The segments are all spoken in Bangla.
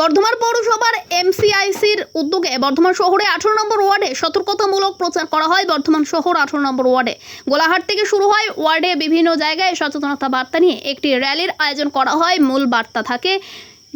বর্ধমান পৌরসভার এমসিআইসির উদ্যোগে বর্ধমান শহরে আঠারো নম্বর ওয়ার্ডে সতর্কতামূলক প্রচার করা হয়। বর্ধমান শহর আঠারো নম্বর ওয়ার্ডে। গোলাহাট থেকে শুরু হয় ওয়ার্ডে বিভিন্ন জায়গায় সচেতনতা বার্তা নিয়ে একটি র্যালির আয়োজন করা হয়। মূল বার্তা থাকে,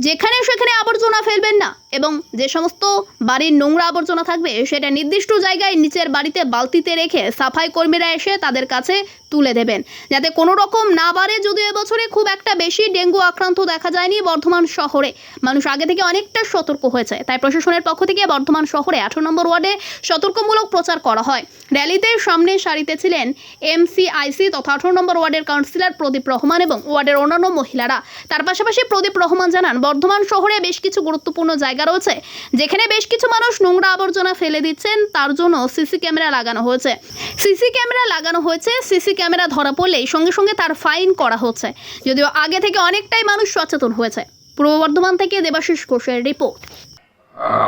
যেখানে সেখানে আবর্জনা ফেলবেন না। এবং যে সমস্ত বাড়ির নোংরা আবর্জনা থাকবে, সেটা নির্দিষ্ট জায়গায় নিচের বাড়িতে বালতিতে রেখে সাফাই কর্মীরা এসে তাদের কাছে তুলে দেবেন। যাতে কোনো রকম না বাড়ে, যদিও এবছরে খুব একটা বেশি ডেঙ্গু আক্রান্ত দেখা যায়নি বর্ধমান শহরে। মানুষ আগে থেকে অনেকটা সতর্ক হয়েছে, তাই প্রশাসনের পক্ষ থেকে বর্ধমান শহরে আঠারো নম্বর ওয়ার্ডে সতর্কমূলক প্রচার করা হয়। র্যালিতে সামনে সারিতে ছিলেন এমসিআইসি তথা আঠারো নম্বর ওয়ার্ডের কাউন্সিলর প্রদীপ রহমান এবং ওয়ার্ডের অন্যান্য মহিলারা। তার পাশাপাশি প্রদীপ রহমান জানান, বর্ধমান শহরে বেশ কিছু গুরুত্বপূর্ণ জায়গা রয়েছে। যেখানে বেশ কিছু মানুষ নোংরা আবর্জনা ফেলে দিচ্ছেন, তার জন্য সিসি ক্যামেরা লাগানো হয়েছে। সিসি ক্যামেরা লাগানো হয়েছে, সিসি ক্যামেরা ধরা পড়লেই সঙ্গে সঙ্গে তার ফাইন করা হচ্ছে। যদিও আগে থেকে অনেকটাই মানুষ সচেতন হয়েছে। পূর্ব বর্ধমান থেকে দেবাশিস ঘোষের রিপোর্ট।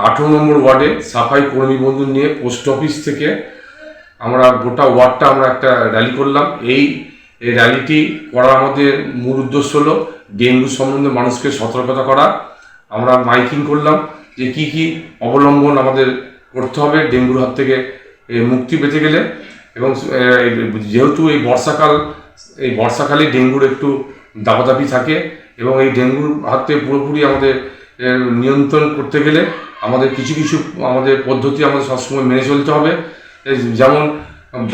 আঠেরো নম্বর ওয়ার্ডে সাফাই কর্মী বন্ধু নিয়ে পোস্ট অফিস থেকে আমরা গোটা ওয়ার্ডটা আমরা একটা র্যালি করলাম। এই এই র্যালিটি করার আমাদের মূল উদ্দেশ্য হলো ডেঙ্গু সম্বন্ধে মানুষকে সতর্কতা করা। আমরা মাইকিং করলাম যে কি কি অবলম্বন আমাদের করতে হবে ডেঙ্গুর হাত থেকে মুক্তি পেতে গেলে। এবং যেহেতু এই বর্ষাকাল, এই বর্ষাকালে ডেঙ্গুর একটু দাপাদাপি থাকে এবং এই ডেঙ্গুর হাত থেকে পুরোপুরি আমাদের নিয়ন্ত্রণ করতে গেলে আমাদের কিছু কিছু, আমাদের পদ্ধতি আমাদের সবসময় মেনে চলতে হবে। যেমন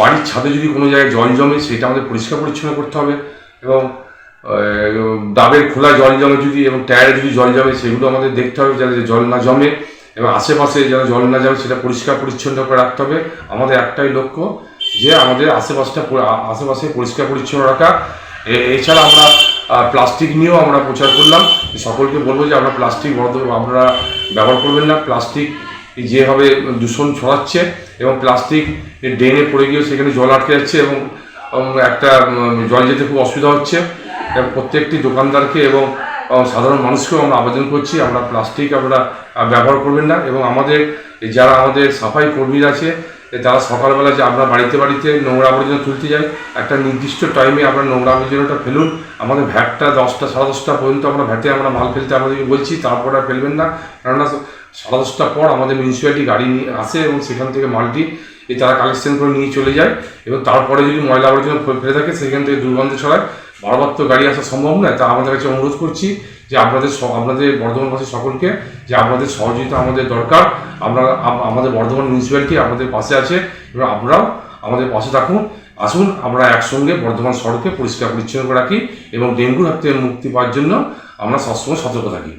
বাড়ির ছাদে যদি কোনো জায়গায় জল জমে সেটা আমাদের পরিষ্কার পরিচ্ছন্ন করতে হবে এবং ডাবের খোলা জল জমে যদি এবং টায়ারে যদি জল জমে, সেগুলো আমাদের দেখতে হবে যাতে জল না জমে এবং আশেপাশে যেন জল না জমে সেটা পরিষ্কার পরিচ্ছন্ন করে রাখতে হবে। আমাদের একটাই লক্ষ্য যে আমাদের আশেপাশটা আশেপাশে পরিষ্কার পরিচ্ছন্ন রাখা। এছাড়া আমরা প্লাস্টিক নিয়েও আমরা প্রচার করলাম। সকলকে বলব যে আমরা প্লাস্টিক বন্ধ আপনারা ব্যবহার করবেন না। প্লাস্টিক যেভাবে দূষণ ছড়াচ্ছে এবং প্লাস্টিক ড্রেনে পড়ে গিয়ে সেখানে জল আটকে যাচ্ছে এবং একটা জল যেতে খুব অসুবিধা হচ্ছে। প্রত্যেকটি দোকানদারকে এবং সাধারণ মানুষকেও আমরা আবেদন করছি। আমরা প্লাস্টিক আমরা ব্যবহার করবেন না এবং আমাদের যারা আমাদের সাফাই কর্মীরা আছে তারা সকালবেলা যে আমরা বাড়িতে বাড়িতে নোংরা আবর্জনা তুলতে যাই, একটা নির্দিষ্ট টাইমে আমরা নোংরা আবর্জনাটা ফেলুন। আমাদের ভ্যাটটা দশটা, সাড়ে দশটা পর্যন্ত আমরা ভ্যাটে আমরা মাল ফেলতে আমাদেরকে বলছি, তারপর আর ফেলবেন না। কেননা সাড়ে দশটার পর আমাদের মিউনিসিপ্যালিটি গাড়ি নিয়ে আসে এবং সেখান থেকে মালটি তারা কালেকশন করে নিয়ে চলে যায়। এবং তারপরে যদি ময়লা আবর্জনা ফেলে থাকে, সেখান থেকে দুর্গন্ধ ছড়ায়। বারবার তো গাড়ি আসা সম্ভব নয়, তা আমাদের কাছে অনুরোধ করছি যে আপনাদের আপনাদের বর্ধমানবাসী সকলকে, যে আপনাদের সহযোগিতা আমাদের দরকার, আমরা আমাদের বর্ধমান মিউনিসিপ্যালিটি আমাদের পাশে আছে, এবং আপনারাও আমাদের পাশে থাকুন। আসুন, আমরা একসঙ্গে বর্ধমান সড়কে পরিষ্কার পরিচ্ছন্ন রাখি এবং ডেঙ্গুর হাত থেকে মুক্তি পাওয়ার জন্য আমরা সবসময় সতর্ক থাকি।